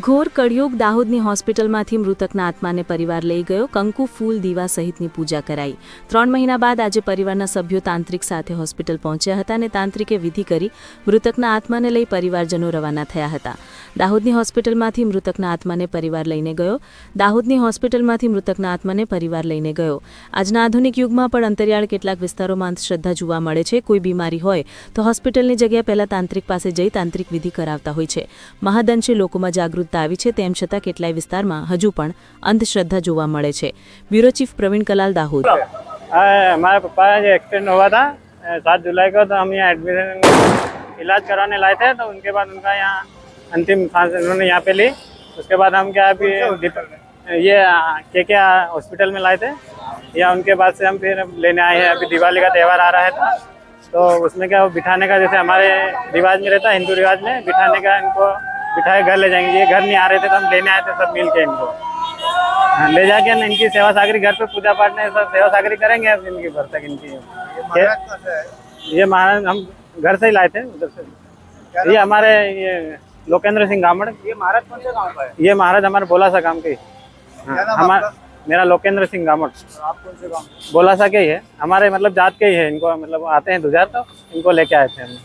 ઘોર કળિયુગ દાહોદની હોસ્પિટલમાંથી મૃતકના આત્માને પરિવાર લઈ ગયો. કંકુ ફૂલ દીવા સહિતની પૂજા કરાઈ. ત્રણ મહિના બાદ આજે પરિવારના સભ્યો તાંત્રિક સાથે હોસ્પિટલ પહોંચ્યા હતા અને તાંત્રિકે વિધિ કરી મૃતકના આત્માને લઈ પરિવારજનો રવાના થયા હતા. દાહોદની હોસ્પિટલમાંથી મૃતકના આત્માને પરિવાર લઈને ગયો. દાહોદની હોસ્પિટલમાંથી મૃતકના આત્માને પરિવાર લઈને ગયો. આજના આધુનિક યુગમાં પણ અંતરિયાળ કેટલાક વિસ્તારોમાં અંધશ્રદ્ધા જોવા મળે છે. કોઈ બીમારી હોય તો હોસ્પિટલની જગ્યાએ પહેલાં તાંત્રિક પાસે જઈ તાંત્રિક વિધિ કરાવતા હોય છે. મહાદંશે લોકોમાં જાગૃતતા આવી છે તેમ છતાં કેટલાય વિસ્તારમાં હજુ પણ અંધશ્રદ્ધા જોવા મળે છે બ્યુરો ચીફ પ્રવીણ કલાલ દાહોદ आ, हमारे पापा जो एक्सीडेंट हुआ था सात जुलाई को तो हम यहाँ एडमिशन इलाज कराने लाए थे तो उनके बाद उनका यहाँ अंतिम सांस उन्होंने यहाँ पे ली उसके बाद हम क्या अभी दीप- ये के के हॉस्पिटल में लाए थे या उनके बाद से हम फिर लेने आए हैं अभी दिवाली का त्यौहार आ रहा है था तो उसमें क्या वो बिठाने का जैसे हमारे रिवाज में रहता है हिंदू रिवाज में बिठाने का इनको बिठाए घर ले जाएँगे। ये घर नहीं आ रहे थे तो हम लेने आए थे सब मिल के इनको। हाँ, ले जाके ना इनकी सेवा सागरी घर पे पूजा पाठ में सब सेवा सागरी करेंगे अब ज़िंदगी भर तक इनकी। ये महाराज हम घर से ही लाए थे उधर से। ये हमारे ये लोकेंद्र सिंह गामड़। ये महाराज कौन से गाँव का है? ये महाराज हमारे बोला सा काम के हाँ, हमारा मेरा लोकेंद्र सिंह गामड़। आप कौन से गाँव? बोला सा के ही है। हमारे मतलब जात के ही है। इनको मतलब आते हैं दुजार तो इनको लेके आए थे हम।